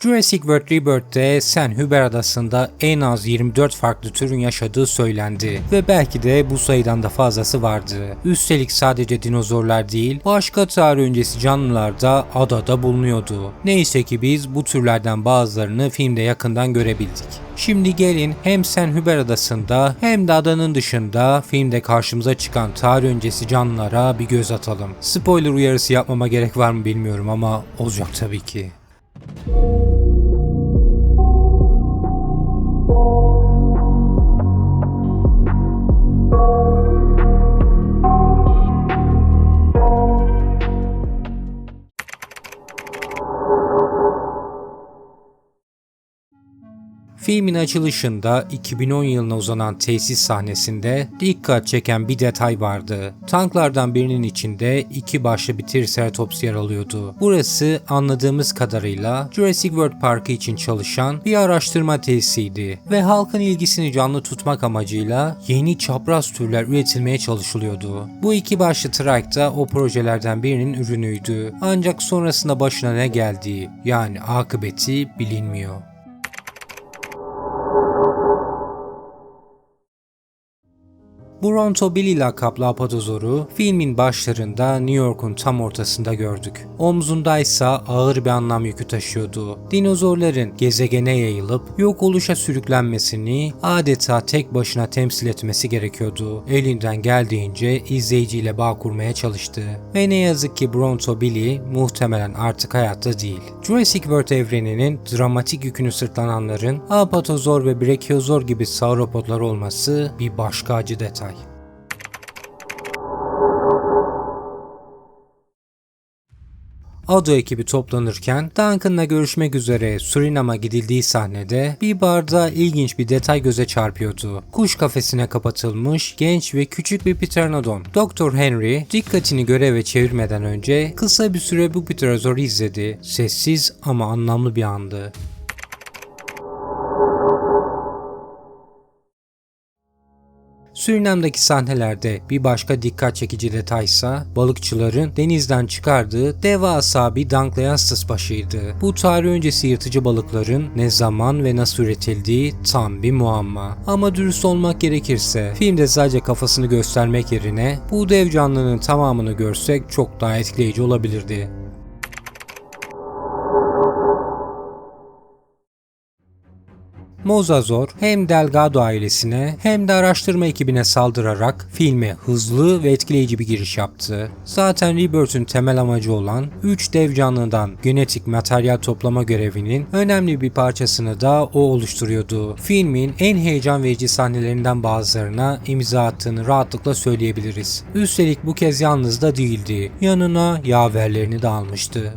Jurassic World Rebirth'te San Hubert adasında en az 24 farklı türün yaşadığı söylendi ve belki de bu sayıdan da fazlası vardı. Üstelik sadece dinozorlar değil, başka tarih öncesi canlılar da adada bulunuyordu. Neyse ki biz bu türlerden bazılarını filmde yakından görebildik. Şimdi gelin hem San Hubert adasında hem de adanın dışında filmde karşımıza çıkan tarih öncesi canlılara bir göz atalım. Spoiler uyarısı yapmama gerek var mı bilmiyorum ama olacak tabii ki. Filmin açılışında 2010 yılına uzanan tesis sahnesinde dikkat çeken bir detay vardı. Tanklardan birinin içinde iki başlı bir Triceratops yer alıyordu. Burası anladığımız kadarıyla Jurassic World Parkı için çalışan bir araştırma tesisiydi ve halkın ilgisini canlı tutmak amacıyla yeni çapraz türler üretilmeye çalışılıyordu. Bu iki başlı Trike da o projelerden birinin ürünüydü. Ancak sonrasında başına ne geldiği yani akıbeti bilinmiyor. Bronto Billy lakaplı apatozoru filmin başlarında New York'un tam ortasında gördük. Omzundaysa ağır bir anlam yükü taşıyordu. Dinozorların gezegene yayılıp yok oluşa sürüklenmesini adeta tek başına temsil etmesi gerekiyordu. Elinden geldiğince izleyiciyle bağ kurmaya çalıştı. Ve ne yazık ki Bronto Billy muhtemelen artık hayatta değil. Jurassic World evreninin dramatik yükünü sırtlananların apatozor ve brachiozor gibi sauropodlar olması bir başka acı detay. Ado ekibi toplanırken Duncan'la görüşmek üzere Surinam'a gidildiği sahnede bir barda ilginç bir detay göze çarpıyordu. Kuş kafesine kapatılmış genç ve küçük bir pteranodon. Dr. Henry dikkatini göreve çevirmeden önce kısa bir süre bu pterozoru izledi. Sessiz ama anlamlı bir andı. Surinam'daki sahnelerde bir başka dikkat çekici detaysa balıkçıların denizden çıkardığı devasa bir Dankleastus başıydı. Bu tarih öncesi yırtıcı balıkların ne zaman ve nasıl üretildiği tam bir muamma. Ama dürüst olmak gerekirse filmde sadece kafasını göstermek yerine bu dev canlının tamamını görsek çok daha etkileyici olabilirdi. Mozazor hem Delgado ailesine hem de araştırma ekibine saldırarak filme hızlı ve etkileyici bir giriş yaptı. Zaten Rebirth'ün temel amacı olan 3 dev canlıdan genetik materyal toplama görevinin önemli bir parçasını da o oluşturuyordu. Filmin en heyecan verici sahnelerinden bazılarına imza attığını rahatlıkla söyleyebiliriz. Üstelik bu kez yalnız da değildi. Yanına yaverlerini de almıştı.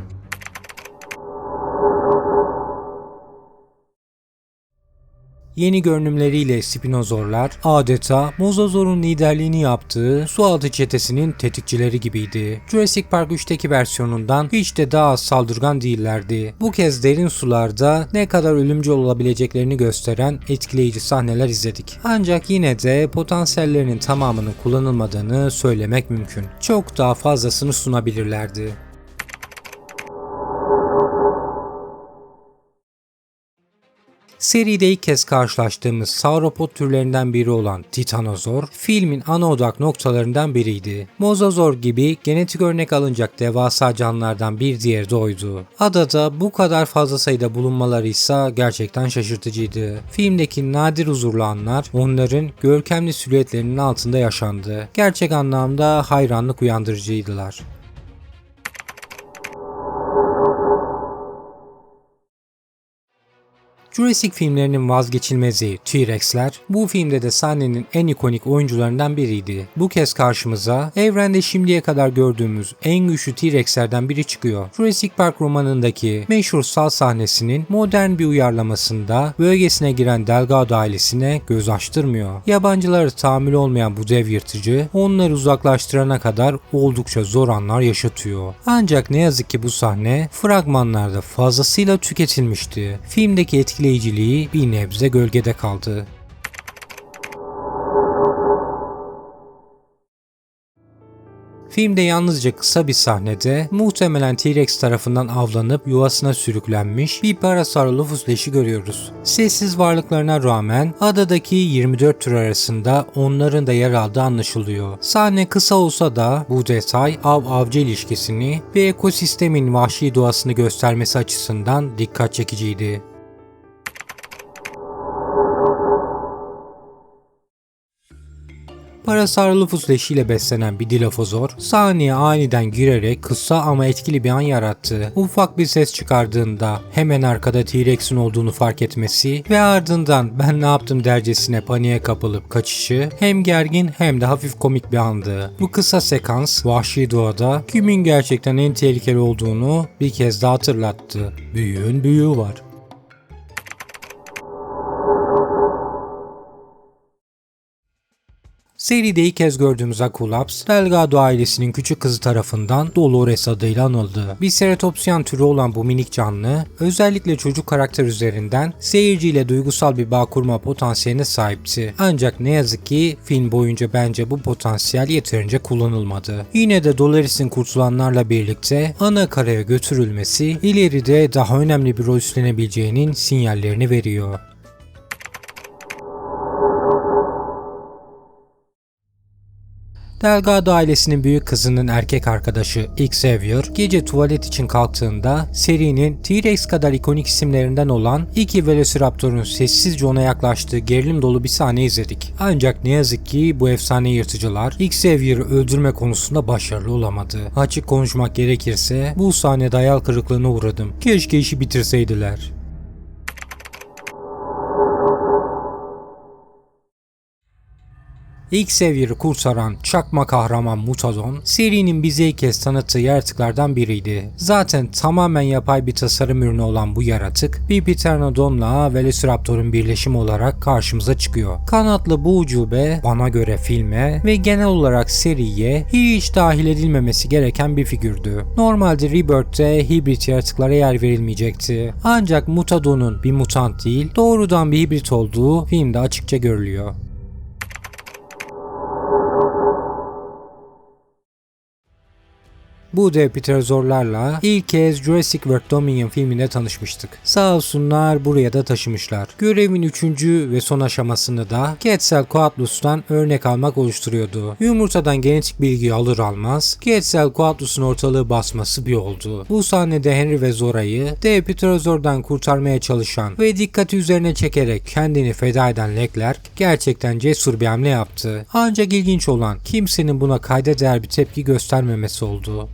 Yeni görünümleriyle spinozorlar adeta Mozozor'un liderliğini yaptığı sualtı çetesinin tetikçileri gibiydi. Jurassic Park 3'teki versiyonundan hiç de daha az saldırgan değillerdi. Bu kez derin sularda ne kadar ölümcül olabileceklerini gösteren etkileyici sahneler izledik. Ancak yine de potansiyellerinin tamamının kullanılmadığını söylemek mümkün. Çok daha fazlasını sunabilirlerdi. Seride ilk kez karşılaştığımız sauropod türlerinden biri olan Titanozor, filmin ana odak noktalarından biriydi. Mozazor gibi genetik örnek alınacak devasa canlılardan bir diğeri de oydu. Adada bu kadar fazla sayıda bulunmaları ise gerçekten şaşırtıcıydı. Filmdeki nadir huzurlu anlar onların görkemli silüetlerinin altında yaşandı. Gerçek anlamda hayranlık uyandırıcıydılar. Jurassic filmlerinin vazgeçilmezi T-Rex'ler bu filmde de sahnenin en ikonik oyuncularından biriydi. Bu kez karşımıza evrende şimdiye kadar gördüğümüz en güçlü T-Rex'lerden biri çıkıyor. Jurassic Park romanındaki meşhur sal sahnesinin modern bir uyarlamasında bölgesine giren Delgado ailesine göz açtırmıyor. Yabancıları tahammül olmayan bu dev yırtıcı onları uzaklaştırana kadar oldukça zor anlar yaşatıyor. Ancak ne yazık ki bu sahne fragmanlarda fazlasıyla tüketilmişti. Filmdeki etki etkileyiciliği bir nebze gölgede kaldı. Filmde yalnızca kısa bir sahnede muhtemelen T-Rex tarafından avlanıp yuvasına sürüklenmiş bir Parasaurolophus leşi görüyoruz. Sessiz varlıklarına rağmen adadaki 24 tür arasında onların da yer aldığı anlaşılıyor. Sahne kısa olsa da bu detay av-avcı ilişkisini ve ekosistemin vahşi doğasını göstermesi açısından dikkat çekiciydi. Parasaurolophus leşiyle beslenen bir dilofozor sahneye aniden girerek kısa ama etkili bir an yarattı. Ufak bir ses çıkardığında hemen arkada T-Rex'in olduğunu fark etmesi ve ardından ben ne yaptım dercesine paniğe kapılıp kaçışı hem gergin hem de hafif komik bir andı. Bu kısa sekans vahşi doğada kimin gerçekten en tehlikeli olduğunu bir kez daha hatırlattı. Büyüğün büyüğü var. Seride ilk kez gördüğümüz Akulaps, Delgado ailesinin küçük kızı tarafından Dolores adıyla anıldı. Bir ceratopsian türü olan bu minik canlı, özellikle çocuk karakter üzerinden seyirciyle duygusal bir bağ kurma potansiyeline sahipti. Ancak ne yazık ki film boyunca bence bu potansiyel yeterince kullanılmadı. Yine de Dolores'in kurtulanlarla birlikte ana karaya götürülmesi ileride daha önemli bir rol üstlenebileceğinin sinyallerini veriyor. Delgado ailesinin büyük kızının erkek arkadaşı Xavier gece tuvalet için kalktığında serinin T-Rex kadar ikonik isimlerinden olan iki Velociraptor'un sessizce ona yaklaştığı gerilim dolu bir sahne izledik. Ancak ne yazık ki bu efsane yırtıcılar Xavier'ı öldürme konusunda başarılı olamadı. Açık konuşmak gerekirse bu sahnede hayal kırıklığına uğradım. Keşke işi bitirseydiler. İlk seviyeri kurtaran çakma kahraman Mutadon, serinin bize ilk kez tanıttığı yaratıklardan biriydi. Zaten tamamen yapay bir tasarım ürünü olan bu yaratık, bir Pteranodon'la Velociraptor'un birleşimi olarak karşımıza çıkıyor. Kanatlı bu ucube, bana göre filme ve genel olarak seriye hiç dahil edilmemesi gereken bir figürdü. Normalde Rebirth'te hibrit yaratıklara yer verilmeyecekti. Ancak Mutadon'un bir mutant değil, doğrudan bir hibrit olduğu filmde açıkça görülüyor. Bu dev pterozorlarla ilk kez Jurassic World Dominion filminde tanışmıştık. Sağ olsunlar buraya da taşımışlar. Görevin üçüncü ve son aşamasını da Quetzalcoatlus'tan örnek almak oluşturuyordu. Yumurtadan genetik bilgi alır almaz Quetzalcoatlus'un ortalığı basması bir oldu. Bu sahnede Henry ve Zora'yı dev pterozordan kurtarmaya çalışan ve dikkati üzerine çekerek kendini feda eden Leclerc gerçekten cesur bir hamle yaptı. Ancak ilginç olan kimsenin buna kayda değer bir tepki göstermemesi oldu.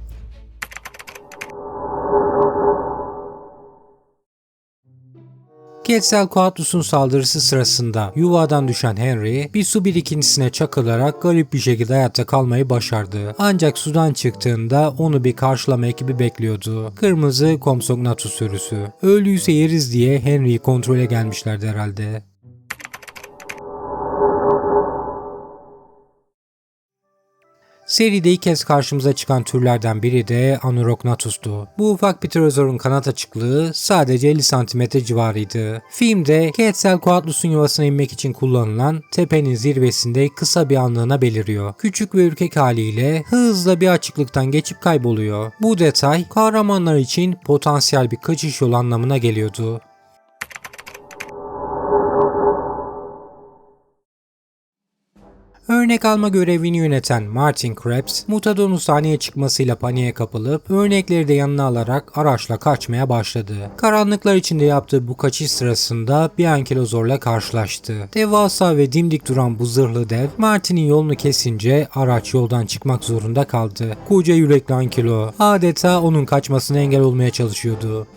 Quetzalcoatlus'un saldırısı sırasında yuvadan düşen Henry bir su birikintisine çakılarak garip bir şekilde hayatta kalmayı başardı. Ancak sudan çıktığında onu bir karşılama ekibi bekliyordu. Kırmızı Compsognathus sürüsü. Öldüyse yeriz diye Henry'yi kontrole gelmişlerdi herhalde. Seride ilk kez karşımıza çıkan türlerden biri de Anurochnathus'tu. Bu ufak pterozorun kanat açıklığı sadece 50 cm civarıydı. Filmde Quetzalcoatlus'un yuvasına inmek için kullanılan tepenin zirvesinde kısa bir anlığına beliriyor. Küçük ve ürkek haliyle hızla bir açıklıktan geçip kayboluyor. Bu detay kahramanlar için potansiyel bir kaçış yolu anlamına geliyordu. Örnek alma görevini yöneten Martin Krebs, Mutadon'un sahneye çıkmasıyla paniğe kapılıp örnekleri de yanına alarak araçla kaçmaya başladı. Karanlıklar içinde yaptığı bu kaçış sırasında bir ankilozorla karşılaştı. Devasa ve dimdik duran bu zırhlı dev Martin'in yolunu kesince araç yoldan çıkmak zorunda kaldı. Koca yürekli ankilo adeta onun kaçmasına engel olmaya çalışıyordu.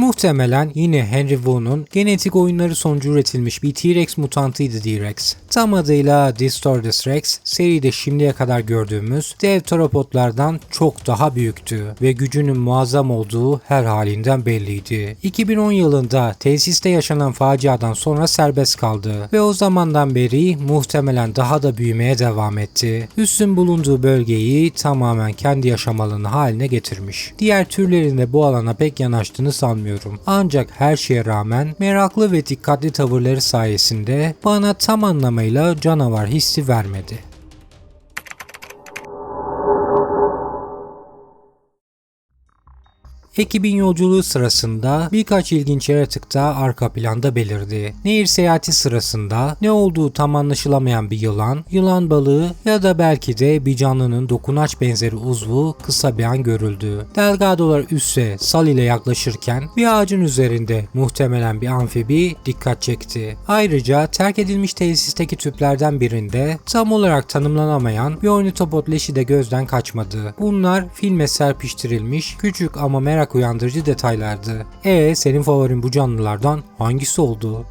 Muhtemelen yine Henry Wu'nun genetik oyunları sonucu üretilmiş bir T-Rex mutantıydı D-Rex. Tam adıyla Distordus Rex, seride şimdiye kadar gördüğümüz dev teropodlardan çok daha büyüktü ve gücünün muazzam olduğu her halinden belliydi. 2010 yılında tesiste yaşanan faciadan sonra serbest kaldı ve o zamandan beri muhtemelen daha da büyümeye devam etti. Üssün bulunduğu bölgeyi tamamen kendi yaşam alanı haline getirmiş. Diğer türlerin de bu alana pek yanaştığını sanmıyorum. Sanıyorum. Ancak her şeye rağmen meraklı ve dikkatli tavırları sayesinde bana tam anlamıyla canavar hissi vermedi. Ekibin yolculuğu sırasında birkaç ilginç yaratık da arka planda belirdi. Nehir seyahati sırasında ne olduğu tam anlaşılamayan bir yılan, yılan balığı ya da belki de bir canlının dokunaç benzeri uzvu kısa bir an görüldü. Delgadolar üsse Sal ile yaklaşırken bir ağacın üzerinde muhtemelen bir amfibi dikkat çekti. Ayrıca terk edilmiş tesisteki tüplerden birinde tam olarak tanımlanamayan bir ornitopod leşi de gözden kaçmadı. Bunlar filme serpiştirilmiş küçük ama merak uyandırıcı detaylardı. E senin favorin bu canlılardan hangisi oldu?